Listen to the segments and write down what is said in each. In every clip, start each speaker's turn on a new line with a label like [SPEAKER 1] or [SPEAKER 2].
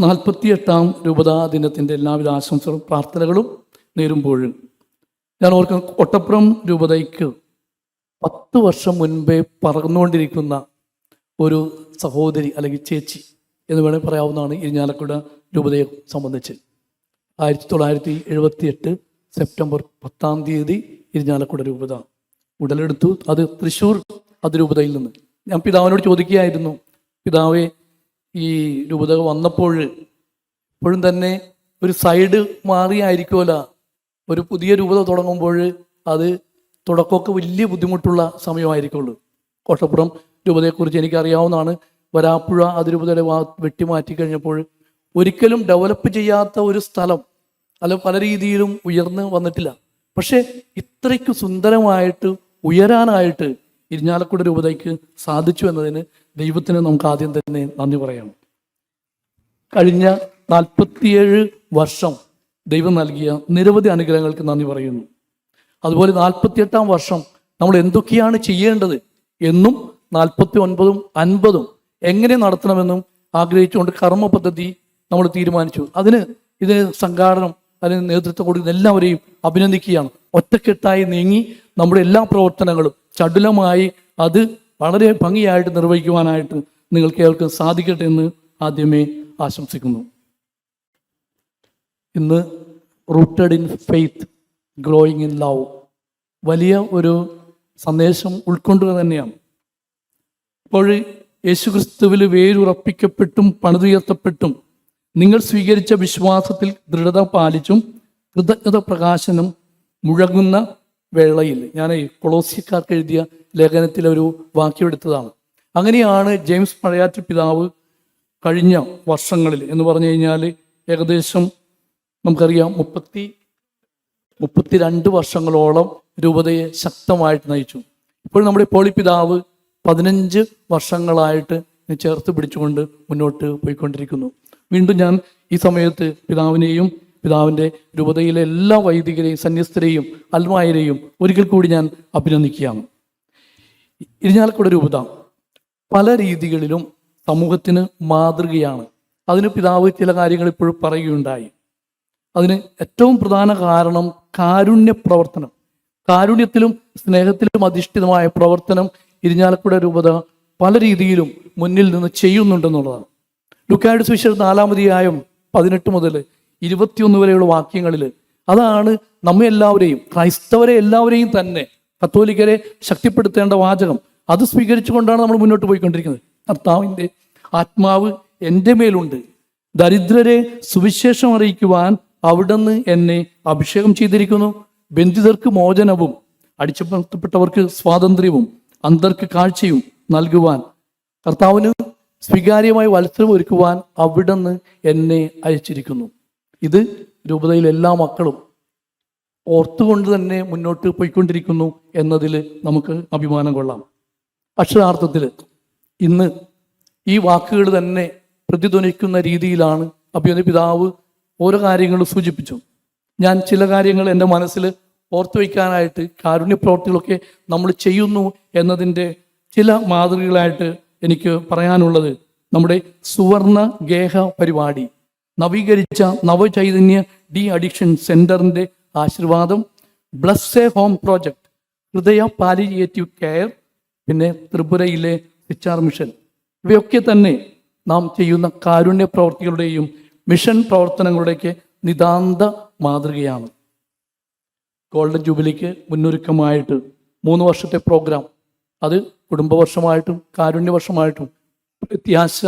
[SPEAKER 1] നാൽപ്പത്തിയെട്ടാം രൂപതാ ദിനത്തിന്റെ എല്ലാവിധ ആശംസകളും പ്രാർത്ഥനകളും നേരുമ്പോൾ ഞാൻ ഓർക്കുന്ന ഒട്ടപ്പുറം രൂപതയ്ക്ക് പത്ത് വർഷം മുൻപേ പറന്നുകൊണ്ടിരിക്കുന്ന ഒരു സഹോദരി അല്ലെങ്കിൽ ചേച്ചി എന്ന് വേണമെങ്കിൽ പറയാവുന്നതാണ് ഇരിഞ്ഞാലക്കുട രൂപതയെ സംബന്ധിച്ച്. ആയിരത്തി തൊള്ളായിരത്തി എഴുപത്തി എട്ട് സെപ്റ്റംബർ പത്താം തീയതി ഇരിഞ്ഞാലക്കുട രൂപത. ഉടലെടുത്തു. അത് തൃശ്ശൂർ അതിരൂപതയിൽ നിന്ന്. ഞാൻ പിതാവിനോട് ചോദിക്കുകയായിരുന്നു പിതാവെ ഈ രൂപത വന്നപ്പോൾ ഇപ്പോഴും തന്നെ ഒരു സൈഡ് മാറിയായിരിക്കുമല്ല. ഒരു പുതിയ രൂപത തുടങ്ങുമ്പോൾ അത് തുടക്കമൊക്കെ വലിയ ബുദ്ധിമുട്ടുള്ള സമയമായിരിക്കുള്ളൂ. കോട്ടപ്പുറം രൂപതയെക്കുറിച്ച് എനിക്കറിയാവുന്നതാണ്. വരാപ്പുഴ അതിരൂപതയുടെ വെട്ടിമാറ്റി കഴിഞ്ഞപ്പോൾ ഒരിക്കലും ഡെവലപ്പ് ചെയ്യാത്ത ഒരു സ്ഥലം അല്ല പല രീതിയിലും ഉയർന്ന് വന്നിട്ടില്ല. പക്ഷേ ഇത്രയ്ക്ക് സുന്ദരമായിട്ട് ഉയരാനായിട്ട് ഇരിഞ്ഞാലക്കുട രൂപതയ്ക്ക് സാധിച്ചു എന്നതിന് ദൈവത്തിന് നമുക്ക് ആദ്യം തന്നെ നന്ദി പറയണം കഴിഞ്ഞ നാൽപ്പത്തിയേഴ് വർഷം ദൈവം നൽകിയ നിരവധി അനുഗ്രഹങ്ങൾക്ക് നന്ദി പറയുന്നു. അതുപോലെ നാൽപ്പത്തിയെട്ടാം വർഷം നമ്മൾ എന്തൊക്കെയാണ് ചെയ്യേണ്ടത് എന്നും നാൽപ്പത്തി ഒൻപതും അൻപതും എങ്ങനെ നടത്തണമെന്നും ആഗ്രഹിച്ചുകൊണ്ട് കർമ്മ പദ്ധതി നമ്മൾ തീരുമാനിച്ചു. അതിന് ഇതിന് സംഘാടനം അതിന് നേതൃത്വം കൊടുക്കുന്ന എല്ലാവരെയും അഭിനന്ദിക്കുകയാണ്. ഒറ്റക്കെട്ടായി നീങ്ങി നമ്മുടെ എല്ലാ പ്രവർത്തനങ്ങളും ചടുലമായി അത് വളരെ ഭംഗിയായിട്ട് നിർവഹിക്കുവാനായിട്ട് നിങ്ങൾക്ക് ഏവർക്കും സാധിക്കട്ടെ എന്ന് ആദ്യമേ ആശംസിക്കുന്നു. ഇന്ന് rooted in faith growing in love വലിയ ഒരു സന്ദേശം ഉൾക്കൊണ്ടുക തന്നെയാണ്. ഇപ്പോൾ യേശുക്രിസ്തുവിൽ വേരുറപ്പിക്കപ്പെട്ടും പണിതുയർത്തപ്പെട്ടും നിങ്ങൾ സ്വീകരിച്ച വിശ്വാസത്തിൽ ദൃഢത പാലിച്ചും കൃതജ്ഞത പ്രകാശനം മുഴങ്ങുന്ന വേളയിൽ ഞാൻ കൊളോസിക്കാർക്ക് എഴുതിയ ലേഖനത്തിലെ ഒരു വാക്യം എടുത്തതാണ്. അങ്ങനെയാണ് ജെയിംസ് പഴയാറ്റ് പിതാവ് കഴിഞ്ഞ വർഷങ്ങളിൽ എന്ന് പറഞ്ഞു കഴിഞ്ഞാൽ ഏകദേശം നമുക്കറിയാം മുപ്പത്തി മുപ്പത്തിരണ്ട് വർഷങ്ങളോളം രൂപതയെ ശക്തമായിട്ട് നയിച്ചു. ഇപ്പോൾ നമ്മുടെ പോളി പിതാവ് പതിനഞ്ച് വർഷങ്ങളായിട്ട് ചേർത്ത് പിടിച്ചുകൊണ്ട് മുന്നോട്ട് പോയിക്കൊണ്ടിരിക്കുന്നു. വീണ്ടും ഞാൻ ഈ സമയത്ത് പിതാവിനെയും പിതാവിന്റെ രൂപതയിലെ എല്ലാ വൈദികരെയും സന്യസ്തരെയും അൽമായരെയും ഒരിക്കൽ കൂടി ഞാൻ അഭിനന്ദിക്കുകയാണ്. ഇരിഞ്ഞാലക്കുട രൂപത പല രീതികളിലും സമൂഹത്തിന് മാതൃകയാണ്. അതിന് പിതാവ് ചില കാര്യങ്ങൾ ഇപ്പോഴും പറയുകയുണ്ടായി. അതിന് ഏറ്റവും പ്രധാന കാരണം കാരുണ്യ പ്രവർത്തനം. കാരുണ്യത്തിലും സ്നേഹത്തിലും അധിഷ്ഠിതമായ പ്രവർത്തനം ഇരിഞ്ഞാലക്കുട രൂപത പല രീതിയിലും മുന്നിൽ നിന്ന് ചെയ്യുന്നുണ്ടെന്നുള്ളതാണ്. ലുക്കായുടെ സുവിശേഷം നാലാമതിയായും പതിനെട്ട് മുതൽ ഇരുപത്തിയൊന്ന് വരെയുള്ള വാക്യങ്ങളിൽ അതാണ് നമ്മെ എല്ലാവരെയും ക്രൈസ്തവരെ എല്ലാവരെയും തന്നെ കത്തോലിക്കരെ ശക്തിപ്പെടുത്തേണ്ട വാചകം. അത് സ്വീകരിച്ചുകൊണ്ടാണ് നമ്മൾ മുന്നോട്ട് പോയിക്കൊണ്ടിരിക്കുന്നത്. കർത്താവിന്റെ ആത്മാവ് എന്റെ മേലുണ്ട്. ദരിദ്രരെ സുവിശേഷം അറിയിക്കുവാൻ അവിടുന്ന് എന്നെ അഭിഷേകം ചെയ്തിരിക്കുന്നു. ബന്ധിതർക്ക് മോചനവും അടിച്ചമർത്തപ്പെട്ടവർക്ക് സ്വാതന്ത്ര്യവും അന്തർക്ക് കാഴ്ചയും നൽകുവാൻ. കർത്താവിന് സ്വീകാര്യമായ വത്സരം ഒരുക്കുവാൻ അവിടുന്ന് എന്നെ അയച്ചിരിക്കുന്നു. ഇത് രൂപതയിലെ എല്ലാ മക്കളും ഓർത്തുകൊണ്ട് തന്നെ മുന്നോട്ട് പോയിക്കൊണ്ടിരിക്കുന്നു എന്നതിൽ നമുക്ക് അഭിമാനം കൊള്ളാം. അക്ഷരാർത്ഥത്തിൽ ഇന്ന് ഈ വാക്കുകൾ തന്നെ പ്രതിധ്വനിക്കുന്ന രീതിയിലാണ് അഭിനന്ദ പിതാവ് ഓരോ കാര്യങ്ങളും സൂചിപ്പിച്ചു. ഞാൻ ചില കാര്യങ്ങൾ എന്റെ മനസ്സിൽ ഓർത്തു വയ്ക്കാനായിട്ട് കാരുണ്യപ്രവർത്തികളൊക്കെ നമ്മൾ ചെയ്യുന്നു എന്നതിന്റെ ചില മാതൃകകളായിട്ട് എനിക്ക് പറയാനുള്ളത് നമ്മുടെ സുവർണ ഗേഹ പരിപാടി. നവീകരിച്ച നവചൈതന്യ ഡി അഡിക്ഷൻ സെന്ററിന്റെ ആശീർവാദം. Bless a home project Hridaya palliative care പിന്നെ ത്രിപുരയിലെ സിച്ചാർ മിഷൻ. ഇവയൊക്കെ തന്നെ നാം ചെയ്യുന്ന കാരുണ്യ പ്രവർത്തികളുടെയും മിഷൻ പ്രവർത്തനങ്ങളുടെയൊക്കെ നിതാന്ത മാതൃകയാണ്. ഗോൾഡൻ ജൂബിലിക്ക് മുന്നൊരുക്കമായിട്ട് മൂന്ന് വർഷത്തെ പ്രോഗ്രാം അത് കുടുംബവർഷമായിട്ടും കാരുണ്യ വർഷമായിട്ടും വ്യത്യാസ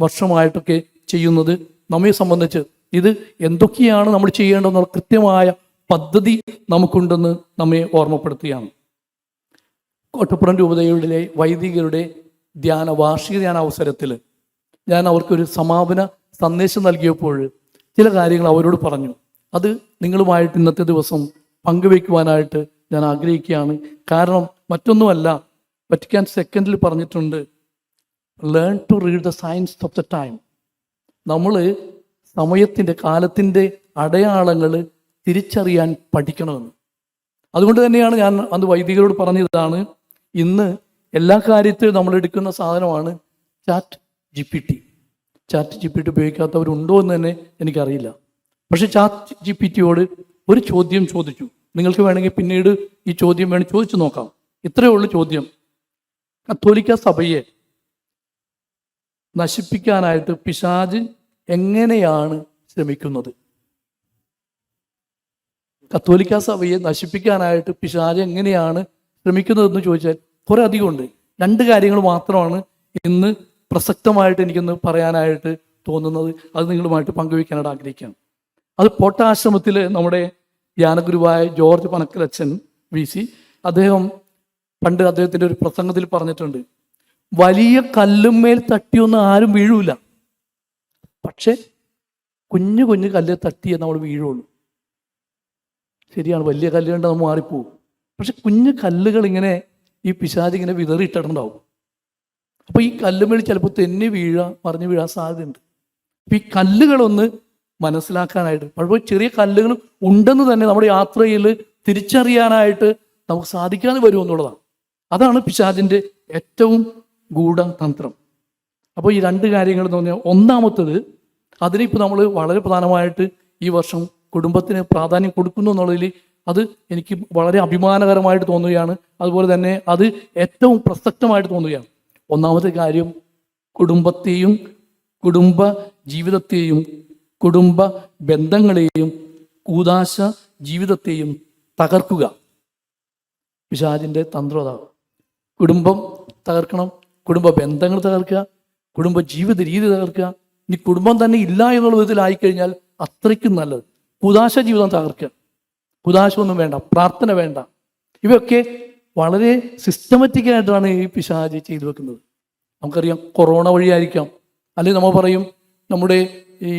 [SPEAKER 1] വർഷമായിട്ടൊക്കെ ചെയ്യുന്നത് നമ്മെ സംബന്ധിച്ച് ഇത് എന്തൊക്കെയാണ് നമ്മൾ ചെയ്യേണ്ടതെന്നുള്ള കൃത്യമായ പദ്ധതി നമുക്കുണ്ടെന്ന് നമ്മെ ഓർമ്മപ്പെടുത്തുകയാണ്. കോട്ടപ്പുറം രൂപതയുടെ വൈദികരുടെ ധ്യാന വാർഷിക ധ്യാന അവസരത്തിൽ ഞാൻ അവർക്കൊരു സമാപന സന്ദേശം നൽകിയപ്പോൾ ചില കാര്യങ്ങൾ അവരോട് പറഞ്ഞു. അത് നിങ്ങളുമായിട്ട് ഇന്നത്തെ ദിവസം പങ്കുവയ്ക്കുവാനായിട്ട് ഞാൻ ആഗ്രഹിക്കുകയാണ്. കാരണം മറ്റൊന്നുമല്ല വറ്റിക്കാൻ സെക്കൻഡിൽ പറഞ്ഞിട്ടുണ്ട് learn to read the science of the time നമ്മൾ സമയത്തിന്റെ കാലത്തിന്റെ അടയാളങ്ങൾ തിരിച്ചറിയാൻ പഠിക്കണമെന്ന്. അതുകൊണ്ട് തന്നെയാണ് ഞാൻ അന്ന് വൈദികരോട് പറഞ്ഞതാണ് ഇന്ന് എല്ലാ കാര്യത്തിലും നമ്മൾ എടുക്കുന്ന സാധനമാണ് chat G P T chat G P T ഉപയോഗിക്കാത്തവരുണ്ടോ എന്ന് തന്നെ എനിക്കറിയില്ല. പക്ഷേ ചാറ്റ് ജി പി ടിയോട് ഒരു ചോദ്യം ചോദിച്ചു. നിങ്ങൾക്ക് വേണമെങ്കിൽ പിന്നീട് ഈ ചോദ്യം വേണമെങ്കിൽ ചോദിച്ചു നോക്കാം. ഇത്രയേ ഉള്ളൂ ചോദ്യം. കത്തോലിക്ക സഭയെ നശിപ്പിക്കാനായിട്ട് പിശാജ് എങ്ങനെയാണ് ശ്രമിക്കുന്നത്? കത്തോലിക്ക സഭയെ നശിപ്പിക്കാനായിട്ട് പിശാജ് എങ്ങനെയാണ് ശ്രമിക്കുന്നതെന്ന് ചോദിച്ചാൽ കുറെ അധികമുണ്ട് രണ്ട് കാര്യങ്ങൾ മാത്രമാണ് ഇന്ന് പ്രസക്തമായിട്ട് എനിക്കൊന്ന് പറയാനായിട്ട് തോന്നുന്നത്. അത് നിങ്ങളുമായിട്ട് പങ്കുവയ്ക്കാനായിട്ട് ആഗ്രഹിക്കുകയാണ്. അത് പോട്ടാശ്രമത്തിൽ നമ്മുടെ ധ്യാനഗുരുവായ ജോർജ് പനക്കലച്ചൻ വി സി അദ്ദേഹം പണ്ട് അദ്ദേഹത്തിന്റെ ഒരു പ്രസംഗത്തിൽ പറഞ്ഞിട്ടുണ്ട് വലിയ കല്ലുമേൽ തട്ടിയൊന്നും ആരും വീഴൂല. പക്ഷെ കുഞ്ഞു കുഞ്ഞു കല്ല് തട്ടിയേ നമ്മൾ വീഴുള്ളൂ. ശരിയാണ് വലിയ കല്ല് കണ്ട് നമ്മൾ മാറിപ്പോവും. പക്ഷെ കുഞ്ഞു കല്ലുകൾ ഇങ്ങനെ ഈ പിശാച് ഇങ്ങനെ വിതറിയിട്ടിട്ടുണ്ടാവും അപ്പോൾ ഈ കല്ലുമേൽ ചിലപ്പോൾ തെന്നി വീഴാൻ മറിഞ്ഞു വീഴാൻ സാധ്യതയുണ്ട്. അപ്പൊ ഈ കല്ലുകളൊന്ന് മനസ്സിലാക്കാനായിട്ട് പലപ്പോഴും ചെറിയ കല്ലുകൾ ഉണ്ടെന്ന് തന്നെ നമ്മുടെ യാത്രയിൽ തിരിച്ചറിയാനായിട്ട് നമുക്ക് സാധിക്കാതെ വരും എന്നുള്ളതാണ്. അതാണ് പിശാചിന്റെ ഏറ്റവും ഗൂഢതന്ത്രം. അപ്പോൾ ഈ രണ്ട് കാര്യങ്ങൾ എന്ന് പറഞ്ഞാൽ ഒന്നാമത്തത് അതിനിപ്പോൾ നമ്മൾ വളരെ പ്രധാനമായിട്ട് ഈ വർഷം കുടുംബത്തിന് പ്രാധാന്യം കൊടുക്കുന്നു എന്നുള്ളതിൽ അത് എനിക്ക് വളരെ അഭിമാനകരമായിട്ട് തോന്നുകയാണ്. അതുപോലെ തന്നെ അത് ഏറ്റവും പ്രസക്തമായിട്ട് തോന്നുകയാണ്. ഒന്നാമത്തെ കാര്യം കുടുംബത്തെയും കുടുംബ ജീവിതത്തെയും കുടുംബ ബന്ധങ്ങളെയും കൂതാശ ജീവിതത്തെയും തകർക്കുക. പിശാജിന്റെ തന്ത്രം അതാണ് കുടുംബം തകർക്കണം കുടുംബ ബന്ധങ്ങൾ തകർക്കുക കുടുംബ ജീവിത രീതി തകർക്കുക ഇനി കുടുംബം തന്നെ ഇല്ല എന്നുള്ള വിധത്തിലായിക്കഴിഞ്ഞാൽ അത്രയ്ക്കും നല്ലത്. കുദാശ ജീവിതം തകർക്കുക കുതാശ ഒന്നും വേണ്ട പ്രാർത്ഥന വേണ്ട. ഇവയൊക്കെ വളരെ സിസ്റ്റമാറ്റിക് ആയിട്ടാണ് ഈ പിശാജ് ചെയ്തു വെക്കുന്നത്. നമുക്കറിയാം കൊറോണ വഴിയായിരിക്കാം. അല്ലെങ്കിൽ നമ്മൾ പറയും നമ്മുടെ ഈ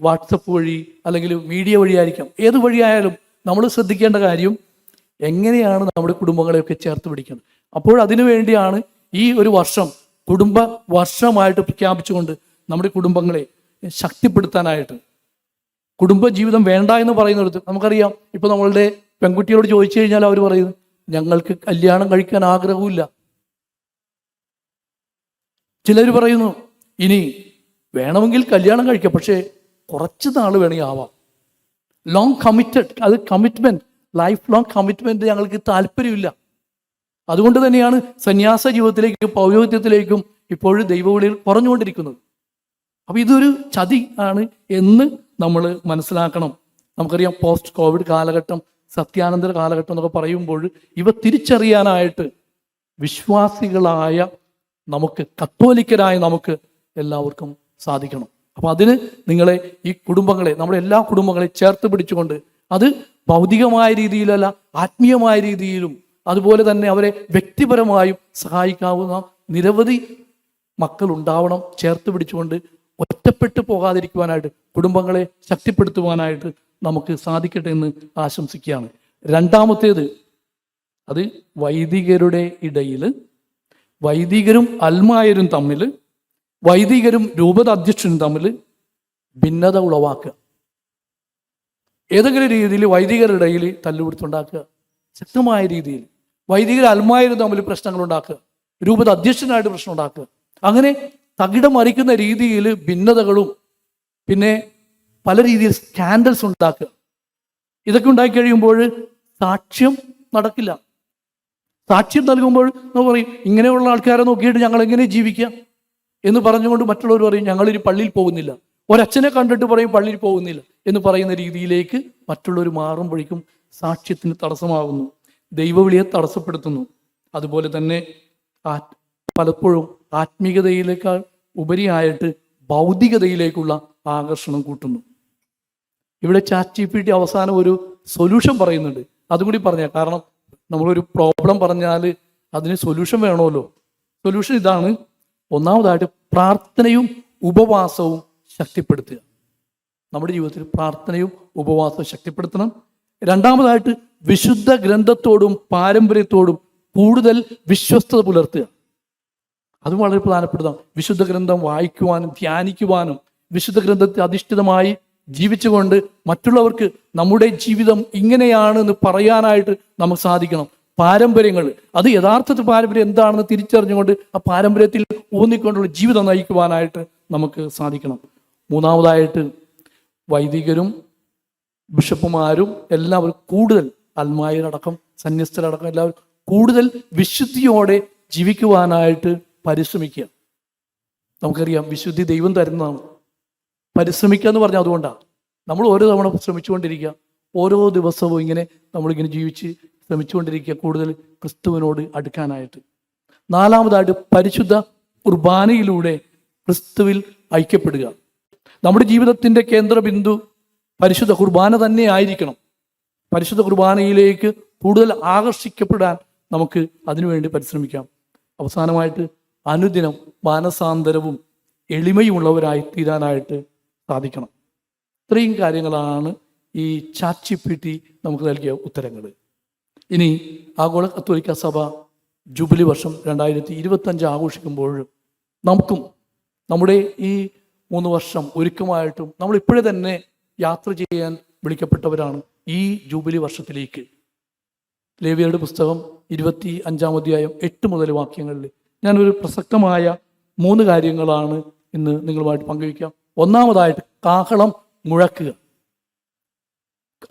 [SPEAKER 1] വാട്സപ്പ് വഴി അല്ലെങ്കിൽ മീഡിയ വഴിയായിരിക്കാം. ഏത് വഴിയായാലും നമ്മൾ ശ്രദ്ധിക്കേണ്ട കാര്യം എങ്ങനെയാണ് നമ്മുടെ കുടുംബങ്ങളെയൊക്കെ ചേർത്ത് പിടിക്കുന്നത്. അപ്പോൾ അതിനു വേണ്ടിയാണ് ഈ ഒരു വർഷം കുടുംബ വർഷമായിട്ട് പ്രഖ്യാപിച്ചുകൊണ്ട് നമ്മുടെ കുടുംബങ്ങളെ ശക്തിപ്പെടുത്താനായിട്ട്. കുടുംബ ജീവിതം വേണ്ട എന്ന് പറയുന്നിടത്ത് നമുക്കറിയാം ഇപ്പൊ നമ്മളുടെ പെൺകുട്ടിയോട് ചോദിച്ചു കഴിഞ്ഞാൽ അവർ പറയുന്നു ഞങ്ങൾക്ക് കല്യാണം കഴിക്കാൻ ആഗ്രഹമില്ല ചിലർ പറയുന്നു ഇനി വേണമെങ്കിൽ കല്യാണം കഴിക്കാം പക്ഷേ കുറച്ച് നാൾ വേണമെങ്കിൽ ആവാം. ലോങ് കമ്മിറ്റഡ് അത് കമ്മിറ്റ്മെന്റ് ലൈഫ് ലോങ് കമ്മിറ്റ്മെന്റ് ഞങ്ങൾക്ക് താല്പര്യമില്ല. അതുകൊണ്ട് തന്നെയാണ് സന്യാസ ജീവിതത്തിലേക്കും പൗരോഹിത്യത്തിലേക്കും ഇപ്പോഴും ദൈവവിളിയിൽ കുറഞ്ഞുകൊണ്ടിരിക്കുന്നത്. അപ്പൊ ഇതൊരു ചതി ആണ് എന്ന് നമ്മൾ മനസ്സിലാക്കണം. നമുക്കറിയാം പോസ്റ്റ് കോവിഡ് കാലഘട്ടം സത്യാനന്തര കാലഘട്ടം എന്നൊക്കെ പറയുമ്പോൾ ഇവ തിരിച്ചറിയാനായിട്ട് വിശ്വാസികളായ നമുക്ക് കത്തോലിക്കരായ നമുക്ക് എല്ലാവർക്കും സാധിക്കണം. അപ്പൊ അതിന് നിങ്ങളെ ഈ കുടുംബങ്ങളെ നമ്മുടെ എല്ലാ കുടുംബങ്ങളെ ചേർത്ത് പിടിച്ചുകൊണ്ട് അത് ഭൗതികമായ രീതിയിലല്ല ആത്മീയമായ രീതിയിലും അതുപോലെ തന്നെ അവരെ വ്യക്തിപരമായും സഹായിക്കാവുന്ന നിരവധി മക്കൾ ഉണ്ടാവണം ചേർത്ത് പിടിച്ചുകൊണ്ട് ഒറ്റപ്പെട്ടു പോകാതിരിക്കുവാനായിട്ട് കുടുംബങ്ങളെ ശക്തിപ്പെടുത്തുവാനായിട്ട് നമുക്ക് സാധിക്കട്ടെ എന്ന് ആശംസിക്കുകയാണ്. രണ്ടാമത്തേത് അത് വൈദികരുടെ ഇടയിൽ വൈദികരും അൽമായരും തമ്മിൽ വൈദികരും രൂപത അധ്യക്ഷനും തമ്മിൽ ഭിന്നത ഉളവാക്കുക. ഏതെങ്കിലും രീതിയിൽ വൈദികരുടെ ഇടയിൽ തല്ലുപിടുത്തുണ്ടാക്കുക. ശക്തമായ രീതിയിൽ വൈദികർ അൽമായരും തമ്മിൽ പ്രശ്നങ്ങൾ ഉണ്ടാക്കുക രൂപത അധ്യക്ഷനായിട്ട് പ്രശ്നം ഉണ്ടാക്കുക അങ്ങനെ തകിടം മറിക്കുന്ന രീതിയിൽ ഭിന്നതകളും പിന്നെ പല രീതിയിൽ സ്കാൻഡൽസ് ഉണ്ടാക്കുക. ഇതൊക്കെ ഉണ്ടാക്കി കഴിയുമ്പോൾ സാക്ഷ്യം നടക്കില്ല. സാക്ഷ്യം നൽകുമ്പോൾ എന്ന് പറയും ഇങ്ങനെയുള്ള ആൾക്കാരെ നോക്കിയിട്ട് ഞങ്ങൾ എങ്ങനെ ജീവിക്കാം? എന്ന് പറഞ്ഞുകൊണ്ട് മറ്റുള്ളവർ പറയും ഞങ്ങളിനി പള്ളിയിൽ പോകുന്നില്ല. ഒരച്ഛനെ കണ്ടിട്ട് പറയും പള്ളിയിൽ പോകുന്നില്ല. എന്ന് പറയുന്ന രീതിയിലേക്ക് മറ്റുള്ളവർ മാറുമ്പോഴേക്കും സാക്ഷ്യത്തിന് തടസ്സമാകുന്നു ദൈവവിളിയെ തടസ്സപ്പെടുത്തുന്നു. അതുപോലെ തന്നെ പലപ്പോഴും ആത്മീയതയിലേക്കാൾ ഉപരിയായിട്ട് ഭൗതികതയിലേക്കുള്ള ആകർഷണം കൂട്ടുന്നു. ഇവിടെ ചാറ്റ് ജി പി ടി അവസാനം ഒരു സൊല്യൂഷൻ പറയുന്നുണ്ട്. അതും കൂടി പറഞ്ഞാൽ കാരണം നമ്മളൊരു പ്രോബ്ലം പറഞ്ഞാൽ അതിന് സൊല്യൂഷൻ വേണമല്ലോ. സൊല്യൂഷൻ ഇതാണ് ഒന്നാമതായിട്ട് പ്രാർത്ഥനയും ഉപവാസവും ശക്തിപ്പെടുത്തുക. നമ്മുടെ ജീവിതത്തിൽ പ്രാർത്ഥനയും ഉപവാസവും ശക്തിപ്പെടുത്തണം. രണ്ടാമതായിട്ട് വിശുദ്ധ ഗ്രന്ഥത്തോടും പാരമ്പര്യത്തോടും കൂടുതൽ വിശ്വസ്തത പുലർത്തുക. അതും വളരെ പ്രധാനപ്പെട്ടതാണ്. വിശുദ്ധ ഗ്രന്ഥം വായിക്കുവാനും ധ്യാനിക്കുവാനും വിശുദ്ധ ഗ്രന്ഥത്തെ അധിഷ്ഠിതമായി ജീവിച്ചുകൊണ്ട് മറ്റുള്ളവർക്ക് നമ്മുടെ ജീവിതം ഇങ്ങനെയാണ് എന്ന് പറയാനായിട്ട് നമുക്ക് സാധിക്കണം. പാരമ്പര്യങ്ങൾ അത് യഥാർത്ഥത്തിൽ പാരമ്പര്യം എന്താണെന്ന് തിരിച്ചറിഞ്ഞുകൊണ്ട് ആ പാരമ്പര്യത്തിൽ ഊന്നിക്കൊണ്ടുള്ള ജീവിതം നയിക്കുവാനായിട്ട് നമുക്ക് സാധിക്കണം. മൂന്നാമതായിട്ട് വൈദികരും ബിഷപ്പുമാരും എല്ലാവരും കൂടുതൽ അൽമായരടക്കം സന്യസ്തരടക്കം എല്ലാവരും കൂടുതൽ വിശുദ്ധിയോടെ ജീവിക്കുവാനായിട്ട് പരിശ്രമിക്കുക. നമുക്കറിയാം വിശുദ്ധി ദൈവം തരുന്നതാണ്. പരിശ്രമിക്കുക എന്ന് പറഞ്ഞാൽ അതുകൊണ്ടാണ് നമ്മൾ ഓരോ തവണ ശ്രമിച്ചുകൊണ്ടിരിക്കുക. ഓരോ ദിവസവും ഇങ്ങനെ നമ്മളിങ്ങനെ ജീവിച്ച് ശ്രമിച്ചുകൊണ്ടിരിക്കുക കൂടുതൽ ക്രിസ്തുവിനോട് അടുക്കാനായിട്ട്. നാലാമതായിട്ട് പരിശുദ്ധ കുർബാനയിലൂടെ ക്രിസ്തുവിൽ ഐക്യപ്പെടുക. നമ്മുടെ ജീവിതത്തിന്റെ കേന്ദ്രബിന്ദു പരിശുദ്ധ കുർബാന തന്നെ ആയിരിക്കണം. പരിശുദ്ധ കുർബാനയിലേക്ക് കൂടുതൽ ആകർഷിക്കപ്പെടാൻ നമുക്ക് അതിനുവേണ്ടി പരിശ്രമിക്കാം. അവസാനമായിട്ട് അനുദിനം മാനസാന്തരവും എളിമയുമുള്ളവരായി തീരാനായിട്ട് സാധിക്കണം. ഇത്രയും കാര്യങ്ങളാണ് ഈ ചാച്ചിപ്പിട്ടി നമുക്ക് നൽകിയ ഉത്തരങ്ങൾ ഇനി ആഗോള കത്തോലിക്ക സഭ ജൂബിലി വർഷം രണ്ടായിരത്തി ഇരുപത്തഞ്ച് ആഘോഷിക്കുമ്പോൾ നമുക്കും നമ്മുടെ ഈ മൂന്ന് വർഷം ഒരുക്കമായിട്ടും നമ്മൾ ഇപ്പോഴേ തന്നെ യാത്ര ചെയ്യാൻ വിളിക്കപ്പെട്ടവരാണ് ഈ ജൂബിലി വർഷത്തിലേക്ക്. ലേവിയരുടെ പുസ്തകം ഇരുപത്തി അഞ്ചാം അധ്യായം എട്ട് മുതൽ വാക്യങ്ങളിൽ ഞാനൊരു പ്രസക്തമായ മൂന്ന് കാര്യങ്ങളാണ് ഇന്ന് നിങ്ങളുമായിട്ട് പങ്കുവയ്ക്കാം. ഒന്നാമതായിട്ട് കാഹളം മുഴക്കുക.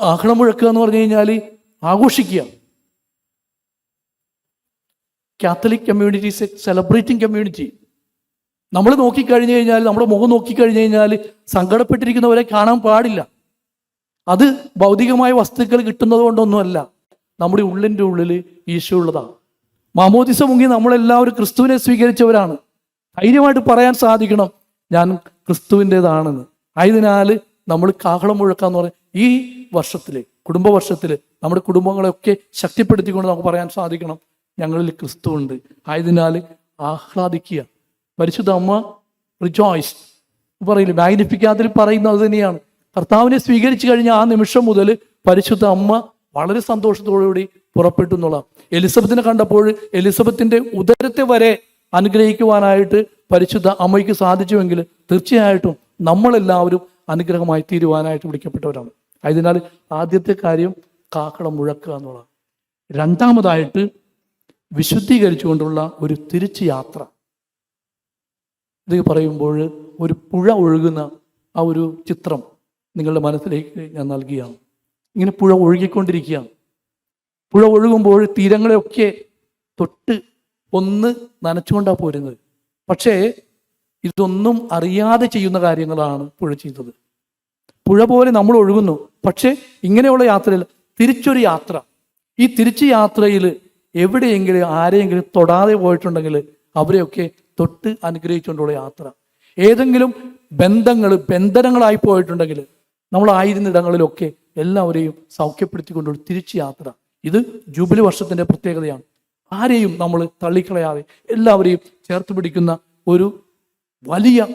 [SPEAKER 1] കാഹളം മുഴക്കുക എന്ന് പറഞ്ഞു കഴിഞ്ഞാൽ ആഘോഷിക്കുക. കാത്തലിക് കമ്മ്യൂണിറ്റി സെലിബ്രേറ്റിംഗ് കമ്മ്യൂണിറ്റി നമ്മൾ നോക്കിക്കഴിഞ്ഞു കഴിഞ്ഞാൽ നമ്മുടെ മുഖം നോക്കിക്കഴിഞ്ഞു കഴിഞ്ഞാൽ സങ്കടപ്പെട്ടിരിക്കുന്നവരെ കാണാൻ പാടില്ല. അത് ഭൗതികമായ വസ്തുക്കൾ കിട്ടുന്നത് കൊണ്ടൊന്നുമല്ല നമ്മുടെ ഉള്ളിന്റെ ഉള്ളിൽ ഈശോ ഉള്ളതാണ്. മാമോദിസ മുങ്ങി നമ്മളെല്ലാവരും ക്രിസ്തുവിനെ സ്വീകരിച്ചവരാണ്. ധൈര്യമായിട്ട് പറയാൻ സാധിക്കണം ഞാൻ ക്രിസ്തുവിന്റെതാണെന്ന്. ആയതിനാൽ നമ്മൾ കാഹളം മുഴക്കാന്ന് പറയും ഈ വർഷത്തിൽ കുടുംബവർഷത്തിൽ നമ്മുടെ കുടുംബങ്ങളെയൊക്കെ ശക്തിപ്പെടുത്തിക്കൊണ്ട് നമുക്ക് പറയാൻ സാധിക്കണം ഞങ്ങളിൽ ക്രിസ്തു ഉണ്ട് ആയതിനാൽ ആഹ്ലാദിക്കുക. പരിശുദ്ധ അമ്മ റിജോയ്സ് പറയില്ല മാഗ്നിഫിക്കാത്തിൽ പറയുന്നത് തന്നെയാണ്. കർത്താവിനെ സ്വീകരിച്ചു കഴിഞ്ഞ ആ നിമിഷം മുതൽ പരിശുദ്ധ അമ്മ വളരെ സന്തോഷത്തോടുകൂടി പുറപ്പെട്ടു എന്നുള്ള. എലിസബത്തിനെ കണ്ടപ്പോൾ എലിസബത്തിന്റെ ഉദരത്തെ വരെ അനുഗ്രഹിക്കുവാനായിട്ട് പരിശുദ്ധ അമ്മയ്ക്ക് സാധിച്ചുവെങ്കിൽ തീർച്ചയായിട്ടും നമ്മളെല്ലാവരും അനുഗ്രഹമായി തീരുവാനായിട്ട് വിളിക്കപ്പെട്ടവരാണ്. അതിനാൽ ആദ്യത്തെ കാര്യം കാക്കട മുഴക്കുക എന്നുള്ളതാണ്. രണ്ടാമതായിട്ട് വിശുദ്ധീകരിച്ചുകൊണ്ടുള്ള ഒരു തിരിച്ചു യാത്ര ഇത് പറയുമ്പോൾ ഒരു പുഴ ഒഴുകുന്ന ആ ഒരു ചിത്രം നിങ്ങളുടെ മനസ്സിലേക്ക് ഞാൻ നൽകിയാണ്. ഇങ്ങനെ പുഴ ഒഴുകിക്കൊണ്ടിരിക്കുകയാണ്. പുഴ ഒഴുകുമ്പോൾ തീരങ്ങളെയൊക്കെ തൊട്ട് ഒന്ന് നനച്ചുകൊണ്ടാണ് പോരുന്നത്. പക്ഷേ ഇതൊന്നും അറിയാതെ ചെയ്യുന്ന കാര്യങ്ങളാണ് പുഴ ചെയ്തത് പുഴ പോലെ നമ്മൾ ഒഴുകുന്നു. പക്ഷേ ഇങ്ങനെയുള്ള യാത്രയിൽ തിരിച്ചൊരു യാത്ര. ഈ തിരിച്ചു യാത്രയിൽ എവിടെയെങ്കിലും ആരെയെങ്കിലും തൊടാതെ പോയിട്ടുണ്ടെങ്കിൽ അവരെയൊക്കെ തൊട്ട് അനുഗ്രഹിച്ചുകൊണ്ടുള്ള യാത്ര. ഏതെങ്കിലും ബന്ധങ്ങൾ ബന്ധനങ്ങളായി പോയിട്ടുണ്ടെങ്കിൽ നമ്മളായിരുന്നിടങ്ങളിലൊക്കെ എല്ലാവരെയും സൗഖ്യപ്പെടുത്തിക്കൊണ്ടൊരു തിരിച്ചു യാത്ര ഇത് ജൂബിലി വർഷത്തിന്റെ പ്രത്യേകതയാണ്. ആരെയും നമ്മൾ തള്ളിക്കളയാതെ എല്ലാവരെയും ചേർത്ത് പിടിക്കുന്ന ഒരു വലിയ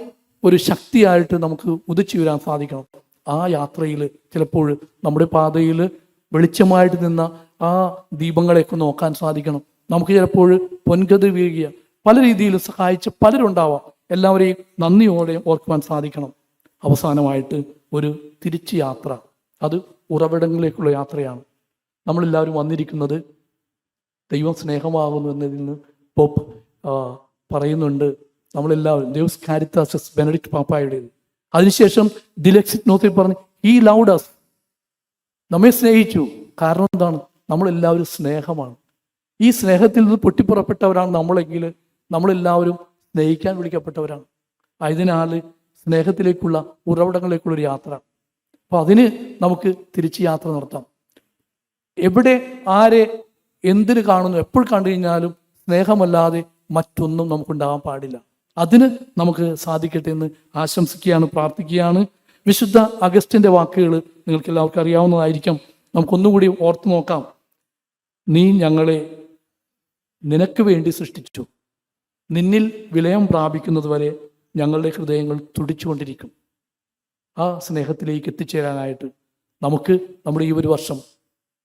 [SPEAKER 1] ഒരു ശക്തിയായിട്ട് നമുക്ക് ഉദിച്ചു വരാൻ സാധിക്കണം. ആ യാത്രയിൽ ചിലപ്പോൾ നമ്മുടെ പാതയിൽ വെളിച്ചമായിട്ട് നിന്ന ആ ദീപങ്ങളെയൊക്കെ നോക്കാൻ സാധിക്കണം. നമുക്ക് ചിലപ്പോൾ പൊൻകത് വീഴുക. പല രീതിയിൽ സഹായിച്ച് പലരുണ്ടാവാം. എല്ലാവരെയും നന്ദിയോടെ ഓർക്കുവാൻ സാധിക്കണം. അവസാനമായിട്ട് ഒരു തിരിച്ചു യാത്ര അത് ഉറവിടങ്ങളിലേക്കുള്ള യാത്രയാണ്. നമ്മളെല്ലാവരും വന്നിരിക്കുന്നത് ദൈവം സ്നേഹമാകുന്നു എന്നതിൽ നിന്ന് പോപ്പ് പറയുന്നുണ്ട്. നമ്മളെല്ലാവരും ദൈവസ് കാരിത്താസസ് ബെനഡിക്ട് പാപ്പായുടേത് അതിനുശേഷം ദിലക്സിറ്റ് നോത്തിൽ പറഞ്ഞ് ഈ ലൗഡസ് നമ്മെ സ്നേഹിച്ചു. കാരണം എന്താണ്? നമ്മളെല്ലാവരും സ്നേഹമാണ്. ഈ സ്നേഹത്തിൽ നിന്ന് പൊട്ടിപ്പുറപ്പെട്ടവരാണ് നമ്മളെങ്കിൽ നമ്മളെല്ലാവരും സ്നേഹിക്കാൻ വിളിക്കപ്പെട്ടവരാണ്. അതിനാൽ സ്നേഹത്തിലേക്കുള്ള ഉറവിടങ്ങളിലേക്കുള്ള ഒരു യാത്ര. അപ്പോൾ അതിന് നമുക്ക് തിരിച്ച് യാത്ര നടത്താം. എവിടെ ആരെ എന്തിന് കാണുന്നു എപ്പോൾ കണ്ടു കഴിഞ്ഞാലും സ്നേഹമല്ലാതെ മറ്റൊന്നും നമുക്കുണ്ടാകാൻ പാടില്ല. അതിന് നമുക്ക് സാധിക്കട്ടെ എന്ന് ആശംസിക്കുകയാണ് പ്രാർത്ഥിക്കുകയാണ്. വിശുദ്ധ അഗസ്റ്റിന്റെ വാക്കുകൾ നിങ്ങൾക്ക് എല്ലാവർക്കും അറിയാവുന്നതായിരിക്കും. നമുക്കൊന്നുകൂടി ഓർത്തു നോക്കാം. നീ ഞങ്ങളെ നിനക്ക് വേണ്ടി സൃഷ്ടിച്ചു. നിന്നിൽ വിലയം പ്രാപിക്കുന്നത് വരെ ഞങ്ങളുടെ ഹൃദയങ്ങൾ തുടിച്ചുകൊണ്ടിരിക്കും. ആ സ്നേഹത്തിലേക്ക് എത്തിച്ചേരാനായിട്ട് നമുക്ക് നമ്മുടെ ഈ ഒരു വർഷം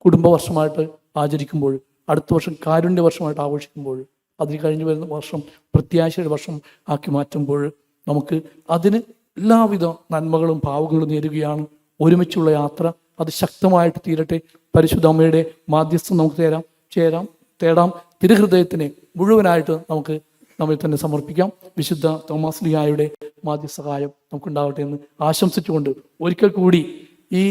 [SPEAKER 1] കുടുംബ വർഷമായിട്ട് ആചരിക്കുമ്പോൾ അടുത്ത വർഷം കാരുണ്യ വർഷമായിട്ട് ആഘോഷിക്കുമ്പോൾ അതിന് കഴിഞ്ഞു വരുന്ന വർഷം പ്രത്യാശയുടെ വർഷം ആക്കി മാറ്റുമ്പോൾ നമുക്ക് അതിന് എല്ലാവിധ നന്മകളും ഭാവങ്ങളും നേരുകയാണ്. ഒരുമിച്ചുള്ള യാത്ര അത് ശക്തമായിട്ട് തീരട്ടെ. പരിശുദ്ധ അമ്മയുടെ മാധ്യസ്ഥം നമുക്ക് തേരാം ചേരാം തേടാം. തിരുഹൃദയത്തിനെ മുഴുവനായിട്ട് നമുക്ക് നമ്മിൽ തന്നെ സമർപ്പിക്കാം. വിശുദ്ധ തോമസ് ലിയായുടെ മാധ്യ സഹായം നമുക്കുണ്ടാവട്ടെ എന്ന് ആശംസിച്ചുകൊണ്ട് ഒരിക്കൽ കൂടി ഈ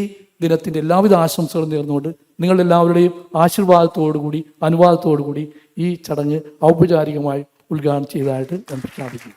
[SPEAKER 1] ദിനത്തിന്റെ എല്ലാവിധ ആശംസകളും നേർന്നുകൊണ്ട് നിങ്ങളെല്ലാവരുടെയും ആശീർവാദത്തോടുകൂടി അനുവാദത്തോടുകൂടി ഈ ചടങ്ങ് ഔപചാരികമായി ഉദ്ഘാടനം ചെയ്തതായിട്ട് ഞാൻ പ്രഖ്യാപിക്കുന്നു.